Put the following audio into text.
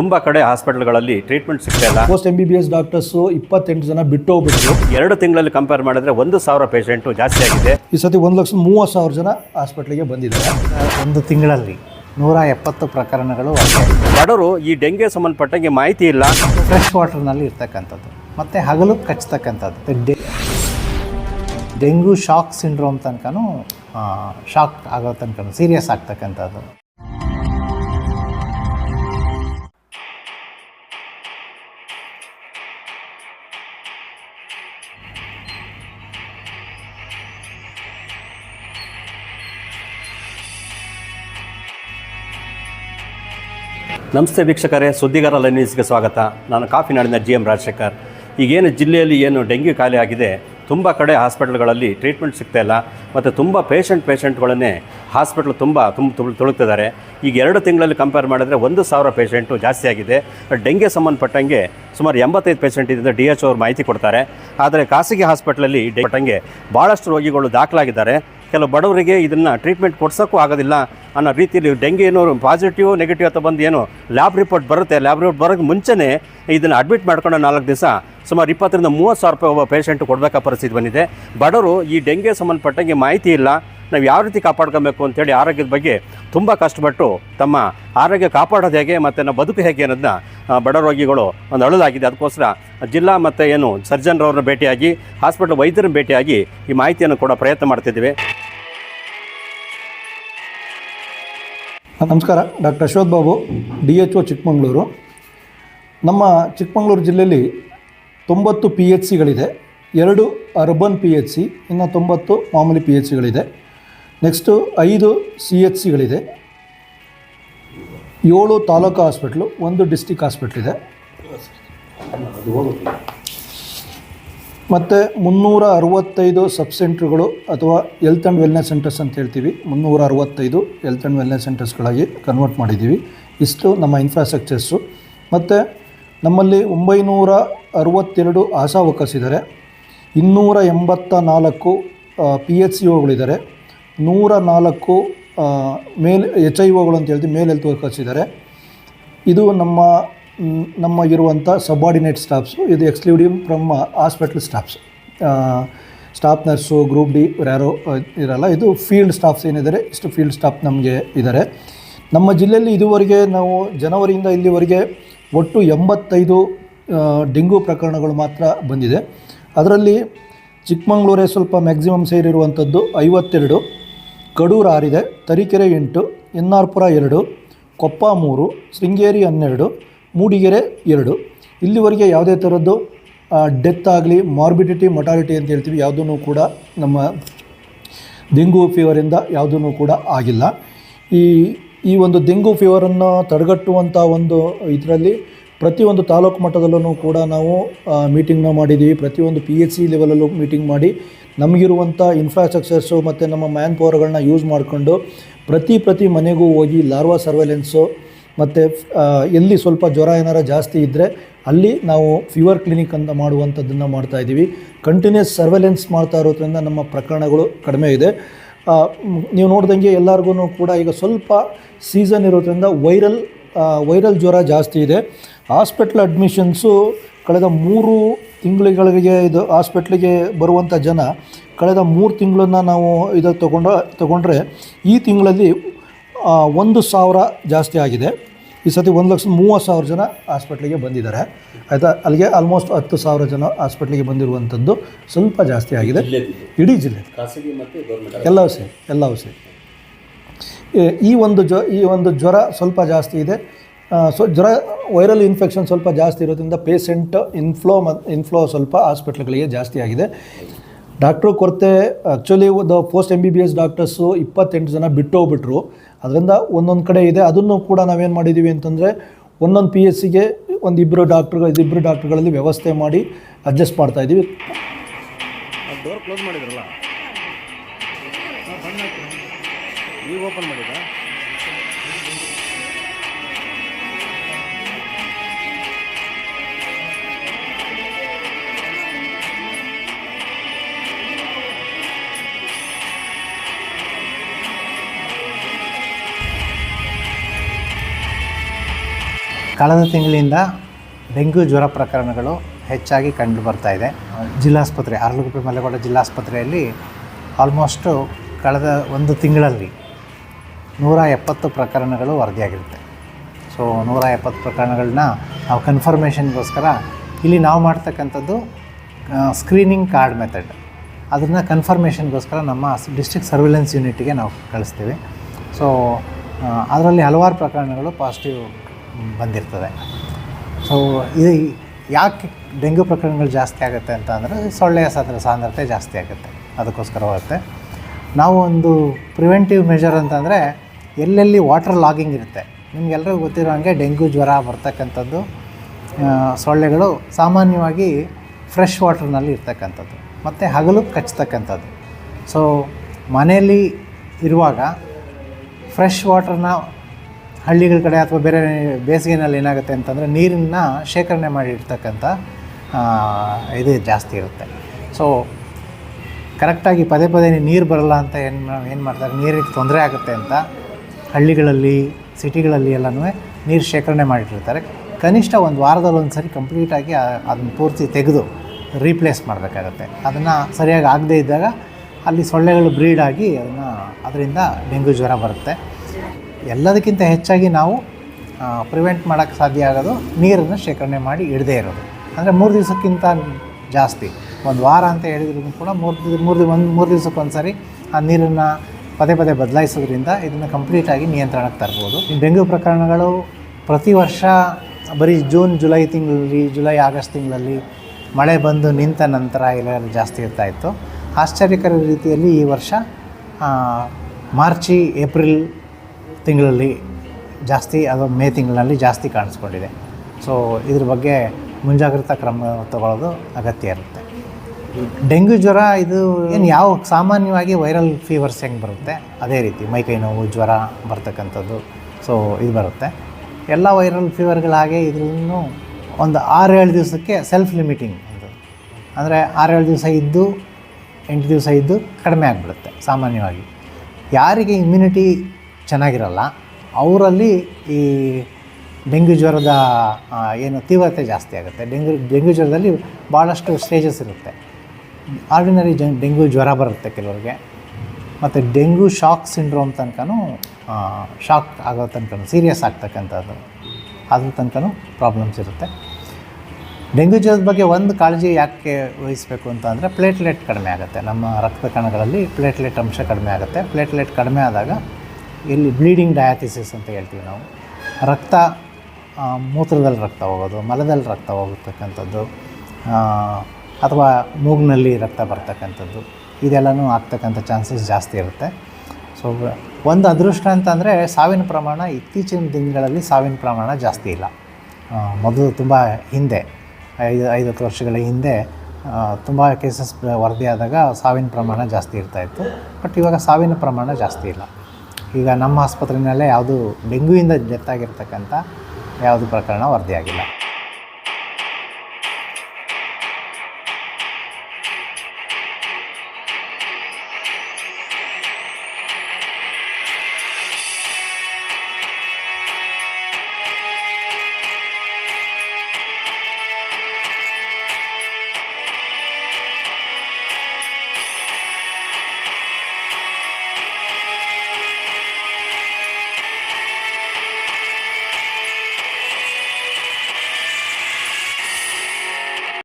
ತುಂಬ ಕಡೆ ಹಾಸ್ಪಿಟಲ್ಗಳಲ್ಲಿ ಟ್ರೀಟ್ಮೆಂಟ್ ಸಿಗ್ತಾ ಇಲ್ಲ. Post M B B S doctors ಇಪ್ಪತ್ತೆಂಟು ಜನ ಬಿಟ್ಟು ಹೋಗ್ಬಿಟ್ರು ಎರಡು ತಿಂಗಳಲ್ಲಿ ಕಂಪೇರ್ ಮಾಡಿದ್ರೆ ಒಂದು ಸಾವಿರ ಪೇಷೆಂಟು ಜಾಸ್ತಿ ಆಗಿದೆ. ಈ ಸತಿ ಒಂದು ಲಕ್ಷ ಮೂವತ್ತು ಸಾವಿರ ಜನ ಹಾಸ್ಪಿಟ್ಲಿಗೆ ಬಂದಿದ್ದಾರೆ. ಒಂದು ತಿಂಗಳಲ್ಲಿ ನೂರ ಎಪ್ಪತ್ತು ಪ್ರಕರಣಗಳು ಬಡವರು ಈ ಡೆಂಗೆ ಸಂಬಂಧಪಟ್ಟಂಗೆ ಮಾಹಿತಿ ಇಲ್ಲ. ಫ್ರೆಶ್ ವಾಟರ್ನಲ್ಲಿ ಇರ್ತಕ್ಕಂಥದ್ದು. ಮತ್ತು ಹಗಲು ಕಚ್ಚತಕ್ಕಂಥದ್ದು ಡೆಂಗ್ಯೂ ಡೆಂಗು ಶಾಕ್ ಸಿಂಡ್ರೋಮ್ ತನಕನೂ ಶಾಕ್ ಆಗೋ ತನಕ ಸೀರಿಯಸ್ ಆಗ್ತಕ್ಕಂಥದ್ದು. ನಮಸ್ತೆ ವೀಕ್ಷಕರೇ ಸುದ್ದಿಗಾರ ಲೈನ್ಸ್ಗೆ ಸ್ವಾಗತ. ನಾನು ಕಾಫಿನಾಡಿನ ಜಿ ಎಂ ರಾಜಶೇಖರ್. ಈಗೇನು ಜಿಲ್ಲೆಯಲ್ಲಿ ಏನು ಡೆಂಗ್ಯೂ ಖಾಲಿ ಆಗಿದೆ, ತುಂಬ ಕಡೆ ಹಾಸ್ಪಿಟಲ್ಗಳಲ್ಲಿ ಟ್ರೀಟ್ಮೆಂಟ್ ಸಿಗ್ತಾ ಇಲ್ಲ, ಮತ್ತು ತುಂಬ ಪೇಷಂಟ್ ಪೇಷಂಟ್ಗಳನ್ನೇ ಹಾಸ್ಪಿಟ್ಲ್ ತುಂಬ ತುಂಬ ತುಳು ತುಳುಕ್ತಿದ್ದಾರೆ. ಈಗ ಎರಡು ತಿಂಗಳಲ್ಲಿ ಕಂಪೇರ್ ಮಾಡಿದರೆ ಒಂದು ಸಾವಿರ ಪೇಷಂಟು ಜಾಸ್ತಿ ಆಗಿದೆ. ಡೆಂಗೆ ಸಂಬಂಧಪಟ್ಟಂಗೆ ಸುಮಾರು ಎಂಬತ್ತೈದು ಪೇಷಂಟ್ ಇದೆ ಡಿ ಎಚ್ ಅವ್ರು ಮಾಹಿತಿ ಕೊಡ್ತಾರೆ. ಆದರೆ ಖಾಸಗಿ ಹಾಸ್ಪಿಟ್ಲಲ್ಲಿ ಪಟ್ಟಂಗೆ ಭಾಳಷ್ಟು ರೋಗಿಗಳು ದಾಖಲಾಗಿದ್ದಾರೆ. ಕೆಲವು ಬಡವರಿಗೆ ಇದನ್ನು ಟ್ರೀಟ್ಮೆಂಟ್ ಕೊಡ್ಸೋಕ್ಕೂ ಆಗೋದಿಲ್ಲ ಅನ್ನೋ ರೀತಿಯಲ್ಲಿ ಡೆಂಗ್ಯೂ ಏನೋ ಪಾಸಿಟಿವ್ ನೆಗೆಟಿವ್ ಅಂತ ಬಂದು ಏನು ಲ್ಯಾಬ್ ರಿಪೋರ್ಟ್ ಬರುತ್ತೆ. ಲ್ಯಾಬ್ ರಿಪೋರ್ಟ್ ಬರೋಕ್ಕೆ ಮುಂಚೆನೇ ಇದನ್ನು ಅಡ್ಮಿಟ್ ಮಾಡ್ಕೊಂಡು ನಾಲ್ಕು ದಿವಸ ಸುಮಾರು ಇಪ್ಪತ್ತರಿಂದ ಮೂವತ್ತು ಸಾವಿರ ರೂಪಾಯಿ ಒಬ್ಬ ಪೇಷಂಟ್ ಕೊಡಬೇಕಾ ಪರಿಸ್ಥಿತಿ ಬಂದಿದೆ. ಬಡವರು ಈ ಡೆಂಗ್ಯೂ ಸಂಬಂಧಪಟ್ಟಂಗೆ ಮಾಹಿತಿ ಇಲ್ಲ. ನಾವು ಯಾವ ರೀತಿ ಕಾಪಾಡ್ಕೊಬೇಕು ಅಂತೇಳಿ ಆರೋಗ್ಯದ ಬಗ್ಗೆ ತುಂಬ ಕಷ್ಟಪಟ್ಟು ತಮ್ಮ ಆರೋಗ್ಯ ಕಾಪಾಡೋದು ಹೇಗೆ ಮತ್ತು ನಮ್ಮ ಬದುಕು ಹೇಗೆ ಅನ್ನೋದನ್ನ ಬಡ ರೋಗಿಗಳು ಒಂದು ಅಳಲಾಗಿದೆ. ಅದಕ್ಕೋಸ್ಕರ ಜಿಲ್ಲಾ ಮತ್ತು ಏನು ಸರ್ಜನ್ರವ್ರನ್ನ ಭೇಟಿಯಾಗಿ ಹಾಸ್ಪಿಟಲ್ ವೈದ್ಯರನ್ನ ಭೇಟಿಯಾಗಿ ಈ ಮಾಹಿತಿಯನ್ನು ಕೊಡೋ ಪ್ರಯತ್ನ ಮಾಡ್ತಿದ್ದೀವಿ. ನಮಸ್ಕಾರ, doctor Ashok Babu, D H O Chikkamagaluru. ನಮ್ಮ ಚಿಕ್ಕಮಗಳೂರು ಜಿಲ್ಲೆಯಲ್ಲಿ ತೊಂಬತ್ತು ಪಿ ಎಚ್ ಸಿಗಳಿದೆ, ಎರಡು ಅರ್ಬನ್ ಪಿ ಎಚ್ ಸಿ, ಇನ್ನು ತೊಂಬತ್ತು ಮಾಮೂಲಿ ಪಿ ಎಚ್ ಸಿಗಳಿದೆ. ನೆಕ್ಸ್ಟು ಐದು ಸಿ ಎಚ್ ಸಿಗಳಿದೆ. ಏಳು ತಾಲೂಕು ಹಾಸ್ಪಿಟ್ಲು, ಒಂದು ಡಿಸ್ಟಿಕ್ ಹಾಸ್ಪಿಟ್ಲ್ ಇದೆ ಮತ್ತು ಮುನ್ನೂರ ಅರವತ್ತೈದು ಸಬ್ ಸೆಂಟ್ರ್ಗಳು ಅಥವಾ ಹೆಲ್ತ್ ಆ್ಯಂಡ್ ವೆಲ್ನೆಸ್ ಸೆಂಟರ್ಸ್ ಅಂತ ಹೇಳ್ತೀವಿ. ಮುನ್ನೂರ ಅರವತ್ತೈದು ಹೆಲ್ತ್ ಆ್ಯಂಡ್ ವೆಲ್ನೆಸ್ ಸೆಂಟರ್ಸ್ಗಳಾಗಿ ಕನ್ವರ್ಟ್ ಮಾಡಿದ್ದೀವಿ. ಇಷ್ಟು ನಮ್ಮ ಇನ್ಫ್ರಾಸ್ಟ್ರಕ್ಚರ್ಸು ಮತ್ತು ನಮ್ಮಲ್ಲಿ ಒಂಬೈನೂರ ಅರವತ್ತೆರಡು ಆಶಾ ಇದ್ದಾರೆ. ಇನ್ನೂರ ಎಂಬತ್ತ ನಾಲ್ಕು ಪಿ ಎಚ್ ಸಿ ಓಗಳಿದ್ದಾರೆ ನೂರ ನಾಲ್ಕು ಮೇಲ್ ಎಚ್ ಐ ಓಗಳು ಅಂತ ಹೇಳ್ತೀವಿ. ಮೇಲ್ ಹೆಲ್ತ್ ವರ್ಕರ್ಸ್ ಇದ್ದಾರೆ. ಇದು ನಮ್ಮ ಇರುವಂಥ ಸಬಾರ್ಡಿನೇಟ್ ಸ್ಟಾಫ್ಸು ಇದು excluding from hospital staffs staff nurse group D ಯಾರೋ ಇರಲ್ಲ, ಇದು ಫೀಲ್ಡ್ ಸ್ಟಾಫ್ಸ್ ಏನಿದ್ದಾರೆ, ಇಷ್ಟು ಫೀಲ್ಡ್ ಸ್ಟಾಫ್ ನಮಗೆ ಇದ್ದಾರೆ ನಮ್ಮ ಜಿಲ್ಲೆಯಲ್ಲಿ ಇದುವರೆಗೆ ನಾವು ಜನವರಿಯಿಂದ ಇಲ್ಲಿವರೆಗೆ ಒಟ್ಟು ಎಂಬತ್ತೈದು ಡೆಂಗು ಪ್ರಕರಣಗಳು ಮಾತ್ರ ಬಂದಿದೆ. ಅದರಲ್ಲಿ ಚಿಕ್ಕಮಗಳೂರೇ ಸ್ವಲ್ಪ ಮ್ಯಾಕ್ಸಿಮಮ್ ಸೇರಿರುವಂಥದ್ದು ಐವತ್ತೆರಡು, ಕಡೂರು ಆರಿದೆ, ತರೀಕೆರೆ ಎಂಟು, ಎನ್ ಆರ್ ಪುರ ಎರಡು, ಕೊಪ್ಪ ಮೂರು, ಶೃಂಗೇರಿ ಹನ್ನೆರಡು ಮೂಡಿಗೆರೆ ಎರಡು. ಇಲ್ಲಿವರೆಗೆ ಯಾವುದೇ ಥರದ್ದು ಡೆತ್ ಆಗಲಿ ಮಾರ್ಬಿಡಿಟಿ ಮೊಟಾಲಿಟಿ ಅಂತ ಹೇಳ್ತೀವಿ ಯಾವುದೂ ಕೂಡ ನಮ್ಮ ಡೆಂಗು ಫೀವರಿಂದ ಯಾವುದೂ ಕೂಡ ಆಗಿಲ್ಲ. ಈ ಈ ಒಂದು ಡೆಂಗು ಫೀವರನ್ನು ತಡೆಗಟ್ಟುವಂಥ ಒಂದು ಇದರಲ್ಲಿ ಪ್ರತಿಯೊಂದು ತಾಲೂಕು ಮಟ್ಟದಲ್ಲೂ ಕೂಡ ನಾವು ಮೀಟಿಂಗ್ನ ಮಾಡಿದ್ದೀವಿ. ಪ್ರತಿಯೊಂದು ಪಿ ಎಚ್ ಸಿ ಲೆವೆಲಲ್ಲೂ ಮೀಟಿಂಗ್ ಮಾಡಿ ನಮಗಿರುವಂಥ ಇನ್ಫ್ರಾಸ್ಟ್ರಕ್ಚರ್ಸು ಮತ್ತು ನಮ್ಮ ಮ್ಯಾನ್ ಪವರ್ಗಳನ್ನ ಯೂಸ್ ಮಾಡಿಕೊಂಡು ಪ್ರತಿ ಪ್ರತಿ ಮನೆಗೂ ಹೋಗಿ ಲಾರ್ವಾ ಸರ್ವೆಲೆನ್ಸು ಮತ್ತು ಎಲ್ಲಿ ಸ್ವಲ್ಪ ಜ್ವರ ಏನಾರ ಜಾಸ್ತಿ ಇದ್ದರೆ ಅಲ್ಲಿ ನಾವು ಫೀವರ್ ಕ್ಲಿನಿಕ್ ಅಂತ ಮಾಡುವಂಥದ್ದನ್ನು ಮಾಡ್ತಾಯಿದ್ದೀವಿ ಕಂಟಿನ್ಯೂಸ್ ಸರ್ವೆಲೆನ್ಸ್ ಮಾಡ್ತಾ ಇರೋದ್ರಿಂದ ನಮ್ಮ ಪ್ರಕರಣಗಳು ಕಡಿಮೆ ಇದೆ. ನೀವು ನೋಡ್ದಂಗೆ ಎಲ್ಲರಿಗೂ ಕೂಡ ಈಗ ಸ್ವಲ್ಪ ಸೀಸನ್ ಇರೋದ್ರಿಂದ ವೈರಲ್ ವೈರಲ್ ಜ್ವರ ಜಾಸ್ತಿ ಇದೆ. ಹಾಸ್ಪಿಟ್ಲ್ ಅಡ್ಮಿಷನ್ಸು ಕಳೆದ ಮೂರು ತಿಂಗಳುಗಳಿಗೆ ಇದು ಹಾಸ್ಪಿಟ್ಲಿಗೆ ಬರುವಂಥ ಜನ ಕಳೆದ ಮೂರು ತಿಂಗಳನ್ನು ನಾವು ಇದು ತೊಗೊಂಡ, ತೊಗೊಂಡ್ರೆ ಈ ತಿಂಗಳಲ್ಲಿ ಒಂದು ಸಾವಿರ ಜಾಸ್ತಿ ಆಗಿದೆ. ಈ ಸತಿ ಒಂದು ಲಕ್ಷದ ಮೂವತ್ತು ಸಾವಿರ ಜನ ಹಾಸ್ಪಿಟ್ಲಿಗೆ ಬಂದಿದ್ದಾರೆ. ಆಯಿತಾ? ಅಲ್ಲಿಗೆ ಆಲ್ಮೋಸ್ಟ್ ಹತ್ತು ಸಾವಿರ ಜನ ಹಾಸ್ಪಿಟ್ಲಿಗೆ ಬಂದಿರುವಂಥದ್ದು ಸ್ವಲ್ಪ ಜಾಸ್ತಿ ಆಗಿದೆ. ಇಡೀ ಜಿಲ್ಲೆ. ಖಾಸಗಿ ಮತ್ತು ಗೌರ್ಮೆಂಟ್ ಎಲ್ಲವೂ ಸೇರಿ ಎಲ್ಲವೂ ಸೇರಿ. ಈ- ಒಂದು ಜ್ವ ಈ ಒಂದು ಜ್ವರ ಸ್ವಲ್ಪ ಜಾಸ್ತಿ ಇದೆ. ಸೊ ಜ್ವರ ವೈರಲ್ ಇನ್ಫೆಕ್ಷನ್ ಸ್ವಲ್ಪ ಜಾಸ್ತಿ ಇರೋದ್ರಿಂದ ಪೇಷಂಟ್ ಇನ್ಫ್ಲೋ ಮ ಇನ್ಫ್ಲೋ ಸ್ವಲ್ಪ ಹಾಸ್ಪಿಟ್ಲ್ಗಳಿಗೆ ಜಾಸ್ತಿ ಆಗಿದೆ. ಡಾಕ್ಟ್ರು ಕೊರತೆ ಆ್ಯಕ್ಚುಲಿ ಒಂದು post M B B S doctors ಇಪ್ಪತ್ತೆಂಟು ಜನ ಬಿಟ್ಟು ಹೋಗ್ಬಿಟ್ರು ಅದರಿಂದ ಒಂದೊಂದು ಕಡೆ ಇದೆ. ಅದನ್ನು ಕೂಡ ನಾವೇನು ಮಾಡಿದ್ದೀವಿ ಅಂತಂದರೆ ಒಂದೊಂದು ಪಿ ಎಸ್ ಸಿಗೆ ಒಂದು ಇಬ್ಬರು ಡಾಕ್ಟ್ರುಗಳು ಇಬ್ಬರು ಡಾಕ್ಟ್ರುಗಳಲ್ಲಿ ವ್ಯವಸ್ಥೆ ಮಾಡಿ ಅಡ್ಜಸ್ಟ್ ಮಾಡ್ತಾ ಇದ್ದೀವಿ ಡೋರ್ ಕ್ಲೋಸ್ ಮಾಡಿದ್ರಲ್ಲ? ಓಪನ್ ಮಾಡಿದ್ರಾ? ಕಳೆದ ತಿಂಗಳಿಂದ ಡೆಂಗ್ಯೂ ಜ್ವರ ಪ್ರಕರಣಗಳು ಹೆಚ್ಚಾಗಿ ಕಂಡು ಬರ್ತಾ ಇದೆ. ಜಿಲ್ಲಾಸ್ಪತ್ರೆ ಆರ್ಲಗುಪ್ಪೆ ಮಲೆಗೌಡ ಜಿಲ್ಲಾಸ್ಪತ್ರೆಯಲ್ಲಿ ಆಲ್ಮೋಸ್ಟು ಕಳೆದ ಒಂದು ತಿಂಗಳಲ್ಲಿ ನೂರ ಎಪ್ಪತ್ತು ಪ್ರಕರಣಗಳು ವರದಿಯಾಗಿರುತ್ತೆ. ಸೊ ನೂರ ಎಪ್ಪತ್ತು ಪ್ರಕರಣಗಳನ್ನ ನಾವು ಕನ್ಫರ್ಮೇಷನ್ಗೋಸ್ಕರ ಇಲ್ಲಿ ನಾವು ಮಾಡ್ತಕ್ಕಂಥದ್ದು ಸ್ಕ್ರೀನಿಂಗ್ ಕಾರ್ಡ್ ಮೆಥಡ್ ಅದನ್ನು ಕನ್ಫರ್ಮೇಷನ್ಗೋಸ್ಕರ ನಮ್ಮ ಡಿಸ್ಟ್ರಿಕ್ಟ್ ಸರ್ವಿಲೆನ್ಸ್ ಯೂನಿಟ್ಗೆ ನಾವು ಕಳಿಸ್ತೀವಿ. ಸೊ ಅದರಲ್ಲಿ ಹಲವಾರು ಪ್ರಕರಣಗಳು ಪಾಸಿಟಿವ್ ಬಂದಿರ್ತದೆ. ಸೊ ಇದು ಯಾಕೆ ಡೆಂಗ್ಯೂ ಪ್ರಕರಣಗಳು ಜಾಸ್ತಿ ಆಗುತ್ತೆ ಅಂತ ಅಂದರೆ ಸೊಳ್ಳೆಯ ಸಾಂದ್ರ, ಸಾಂದ್ರತೆ ಜಾಸ್ತಿ ಆಗುತ್ತೆ. ಅದಕ್ಕೋಸ್ಕರ ಹೋಗುತ್ತೆ. ನಾವು ಒಂದು ಪ್ರಿವೆಂಟಿವ್ ಮೆಷರ್ ಅಂತಂದರೆ ಎಲ್ಲೆಲ್ಲಿ ವಾಟರ್ ಲಾಗಿಂಗ್ ಇರುತ್ತೆ. ನಿಮಗೆಲ್ಲರಿಗೂ ಗೊತ್ತಿರೋ ಹಾಗೆ ಡೆಂಗ್ಯೂ ಜ್ವರ ಬರ್ತಕ್ಕಂಥದ್ದು ಸೊಳ್ಳೆಗಳು ಸಾಮಾನ್ಯವಾಗಿ ಫ್ರೆಶ್ ವಾಟರ್ನಲ್ಲಿ ಇರ್ತಕ್ಕಂಥದ್ದು. ಮತ್ತು ಹಗಲು ಕಚ್ಚತಕ್ಕಂಥದ್ದು ಸೊ ಮನೆಯಲ್ಲಿ ಇರುವಾಗ ಫ್ರೆಶ್ ವಾಟರ್ನ ಹಳ್ಳಿಗಳ ಕಡೆ ಅಥವಾ ಬೇರೆ ಬೇಸಿಗೆನಲ್ಲಿ ಏನಾಗುತ್ತೆ ಅಂತಂದರೆ ನೀರನ್ನ ಶೇಖರಣೆ ಮಾಡಿ ಇಡ್ತಕ್ಕಂಥ ಆ, ಇದು ಜಾಸ್ತಿ ಇರುತ್ತೆ. ಸೊ ಕರೆಕ್ಟಾಗಿ ಪದೇ ಪದೇ ನೀರು ಬರಲ್ಲ ಅಂತ ಏನು ಏನು ಮಾಡ್ತಾರೆ ನೀರಿಗೆ ತೊಂದರೆ ಆಗುತ್ತೆ ಅಂತ ಹಳ್ಳಿಗಳಲ್ಲಿ ಸಿಟಿಗಳಲ್ಲಿ ಎಲ್ಲನೂ ನೀರು ಶೇಖರಣೆ ಮಾಡಿಟ್ಟಿರ್ತಾರೆ. ಕನಿಷ್ಠ ಒಂದು ವಾರದಲ್ಲಿ ಒಂದು ಸರಿ ಕಂಪ್ಲೀಟಾಗಿ ಅದನ್ನು ಪೂರ್ತಿ ತೆಗೆದು ರೀಪ್ಲೇಸ್ ಮಾಡಬೇಕಾಗತ್ತೆ. ಅದನ್ನು ಸರಿಯಾಗಿ ಆಗದೇ ಇದ್ದಾಗ ಅಲ್ಲಿ ಸೊಳ್ಳೆಗಳು ಬ್ರೀಡ್ ಆಗಿ ಅದನ್ನು ಅದರಿಂದ ಡೆಂಗ್ಯೂ ಜ್ವರ ಬರುತ್ತೆ. ಎಲ್ಲದಕ್ಕಿಂತ ಹೆಚ್ಚಾಗಿ ನಾವು ಪ್ರಿವೆಂಟ್ ಮಾಡೋಕ್ಕೆ ಸಾಧ್ಯ ಆಗೋದು, ನೀರನ್ನು ಶೇಖರಣೆ ಮಾಡಿ ಇಡದೇ ಇರೋದು. ಅಂದರೆ ಮೂರು ದಿವಸಕ್ಕಿಂತ ಜಾಸ್ತಿ. ಒಂದು ವಾರ ಅಂತ ಹೇಳಿದ್ರು ಕೂಡ ಮೂರು ಮೂರು ಒಂದು, ಮೂರು ದಿವಸಕ್ಕೊಂದು ಸರಿ ಆ ನೀರನ್ನು ಪದೇ ಪದೇ ಬದಲಾಯಿಸೋದ್ರಿಂದ ಇದನ್ನು ಕಂಪ್ಲೀಟಾಗಿ ನಿಯಂತ್ರಣಕ್ಕೆ ತರ್ಬೋದು. ಡೆಂಗ್ಯೂ ಪ್ರಕರಣಗಳು ಪ್ರತಿ ವರ್ಷ ಬರೀ ಜೂನ್, ಜುಲೈ ತಿಂಗಳಲ್ಲಿ, ಜುಲೈ, ಆಗಸ್ಟ್ ತಿಂಗಳಲ್ಲಿ ಮಳೆ ಬಂದು ನಿಂತ ನಂತರ ಎಲ್ಲ ಜಾಸ್ತಿ ಇರ್ತಾ ಇತ್ತು. ಆಶ್ಚರ್ಯಕರ ರೀತಿಯಲ್ಲಿ ಈ ವರ್ಷ ಮಾರ್ಚಿ, ಏಪ್ರಿಲ್ ತಿಂಗಳಲ್ಲಿ ಜಾಸ್ತಿ ಅದು ಮೇ ತಿಂಗಳಲ್ಲಿ ಜಾಸ್ತಿ ಕಾಣಿಸ್ಕೊಂಡಿದೆ. ಸೊ ಇದ್ರ ಬಗ್ಗೆ ಮುಂಜಾಗ್ರತಾ ಕ್ರಮ ತಗೊಳ್ಳೋದು ಅಗತ್ಯ ಇರುತ್ತೆ. ಡೆಂಗ್ಯೂ ಜ್ವರ ಇದು ಏನು ಯಾವ ಸಾಮಾನ್ಯವಾಗಿ ವೈರಲ್ ಫೀವರ್ಸ್ ಹೆಂಗೆ ಬರುತ್ತೆ? ಅದೇ ರೀತಿ ಮೈಕೈ ನೋವು, ಜ್ವರ ಬರ್ತಕ್ಕಂಥದ್ದು. ಸೊ ಇದು ಬರುತ್ತೆ. ಎಲ್ಲ ವೈರಲ್ ಫೀವರ್ಗಳಾಗೆ ಇದ್ರೂ ಒಂದು ಆರೇಳು ದಿವಸಕ್ಕೆ ಸೆಲ್ಫ್ ಲಿಮಿಟಿಂಗ್ ಇದು. ಅಂದರೆ ಆರೇಳು ದಿವಸ ಇದ್ದು, ಎಂಟು ದಿವಸ ಇದ್ದು ಕಡಿಮೆ ಆಗಿಬಿಡುತ್ತೆ ಸಾಮಾನ್ಯವಾಗಿ. ಯಾರಿಗೆ ಇಮ್ಯುನಿಟಿ ಚೆನ್ನಾಗಿರಲ್ಲ. ಅವರಲ್ಲಿ ಈ ಡೆಂಗ್ಯೂ ಜ್ವರದ ಏನು ತೀವ್ರತೆ ಜಾಸ್ತಿ ಆಗುತ್ತೆ. ಡೆಂಗ್ಯೂ ಡೆಂಗ್ಯೂ ಜ್ವರದಲ್ಲಿ ಭಾಳಷ್ಟು ಸ್ಟೇಜಸ್ ಇರುತ್ತೆ. ಆರ್ಡಿನರಿ ಜಂಗ್ ಡೆಂಗ್ಯೂ ಜ್ವರ ಬರುತ್ತೆ ಕೆಲವರಿಗೆ. ಮತ್ತು ಡೆಂಗ್ಯೂ ಶಾಕ್ ಸಿಂಡ್ರೋಮ್ ತನಕನೂ ಶಾಕ್ ಆಗೋ ತನಕ ಸೀರಿಯಸ್ ಆಗ್ತಕ್ಕಂಥದ್ದು, ಅದ್ರ ತನಕನೂ ಪ್ರಾಬ್ಲಮ್ಸ್ ಇರುತ್ತೆ. ಡೆಂಗ್ಯೂ ಜ್ವರದ ಬಗ್ಗೆ ಒಂದು ಕಾಳಜಿ ಯಾಕೆ ವಹಿಸಬೇಕು ಅಂತ ಅಂದರೆ ಪ್ಲೇಟ್ಲೆಟ್ ಕಡಿಮೆ ಆಗುತ್ತೆ. ನಮ್ಮ ರಕ್ತ ಕಣಗಳಲ್ಲಿ ಪ್ಲೇಟ್ಲೆಟ್ ಅಂಶ ಕಡಿಮೆ ಆಗುತ್ತೆ. ಪ್ಲೇಟ್ಲೆಟ್ ಕಡಿಮೆ ಆದಾಗ ಇಲ್ಲಿ ಬ್ಲೀಡಿಂಗ್ ಡಯಾಥಿಸಿಸ್ ಅಂತ ಹೇಳ್ತೀವಿ ನಾವು. ರಕ್ತ ಮೂತ್ರದಲ್ಲಿ ರಕ್ತ ಹೋಗೋದು, ಮಲದಲ್ಲಿ ರಕ್ತ ಹೋಗತಕ್ಕಂಥದ್ದು ಅಥವಾ ಮೂಗಿನಲ್ಲಿ ರಕ್ತ ಬರ್ತಕ್ಕಂಥದ್ದು, ಇದೆಲ್ಲನೂ ಆಗ್ತಕ್ಕಂಥ ಚಾನ್ಸಸ್ ಜಾಸ್ತಿ ಇರುತ್ತೆ. ಸೊ ಒಂದು ಅದೃಷ್ಟ ಅಂತಂದರೆ ಸಾವಿನ ಪ್ರಮಾಣ, ಇತ್ತೀಚಿನ ದಿನಗಳಲ್ಲಿ ಸಾವಿನ ಪ್ರಮಾಣ ಜಾಸ್ತಿ ಇಲ್ಲ. ಮೊದಲು ತುಂಬ ಹಿಂದೆ, ಐದು ಐವತ್ತು ವರ್ಷಗಳ ಹಿಂದೆ ತುಂಬ ಕೇಸಸ್ ವರದಿಯಾದಾಗ ಸಾವಿನ ಪ್ರಮಾಣ ಜಾಸ್ತಿ ಇರ್ತಾಯಿತ್ತು ಬಟ್ ಇವಾಗ ಸಾವಿನ ಪ್ರಮಾಣ ಜಾಸ್ತಿ ಇಲ್ಲ. ಈಗ ನಮ್ಮ ಆಸ್ಪತ್ರೆಯಲ್ಲೇ ಯಾವುದು ಡೆಂಗ್ಯೂಯಿಂದ ಡೆತ್ ಆಗಿರ್ತಕ್ಕಂಥ ಯಾವುದು ಪ್ರಕರಣ ವರದಿಯಾಗಿಲ್ಲ.